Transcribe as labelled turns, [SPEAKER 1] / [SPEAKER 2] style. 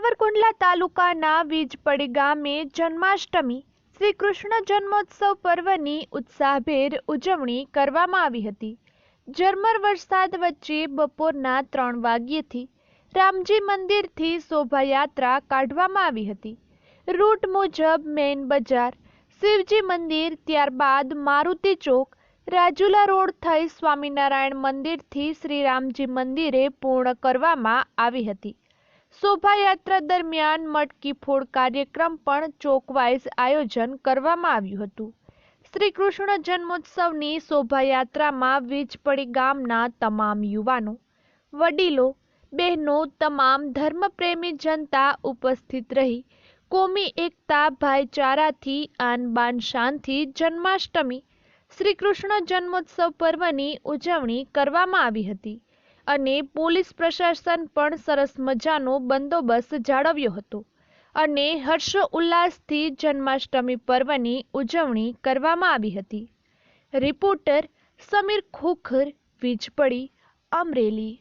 [SPEAKER 1] સાવરકુંડલા તાલુકાના વીજપડી ગામે જન્માષ્ટમી શ્રી કૃષ્ણ જન્મોત્સવ પર્વની ઉત્સાહભેર ઉજવણી કરવામાં આવી હતી. ઝરમર વરસાદ વચ્ચે બપોરના ત્રણ વાગ્યેથી રામજી મંદિરથી શોભાયાત્રા કાઢવામાં આવી હતી. રૂટ મુજબ મેઇન બજાર, શિવજી મંદિર, ત્યારબાદ મારુતિ ચોક, રાજુલા રોડ થઈ સ્વામિનારાયણ મંદિરથી શ્રી રામજી મંદિરે પૂર્ણ કરવામાં આવી હતી. શોભાયાત્રા દરમિયાન મટકી ફોડ કાર્યક્રમ પણ ચોકવાઇઝ આયોજન કરવામાં આવ્યું હતું. શ્રી કૃષ્ણ જન્મોત્સવની શોભાયાત્રામાં વીજપડી ગામના તમામ યુવાનો, વડીલો, બહેનો, તમામ ધર્મપ્રેમી જનતા ઉપસ્થિત રહી. કોમી એકતા, ભાઈચારાથી આન બાન શાનથી જન્માષ્ટમી શ્રી કૃષ્ણ જન્મોત્સવ પર્વની ઉજવણી કરવામાં આવી હતી. અને પોલીસ પ્રશાસન પણ સરસ મજાનો બંદોબસ્ત જાળવ્યો હતો અને હર્ષ ઉલ્લાસથી જન્માષ્ટમી પર્વની ઉજવણી કરવામાં આવી હતી. રિપોર્ટર સમીર ખોખર, વીજપડી, અમરેલી.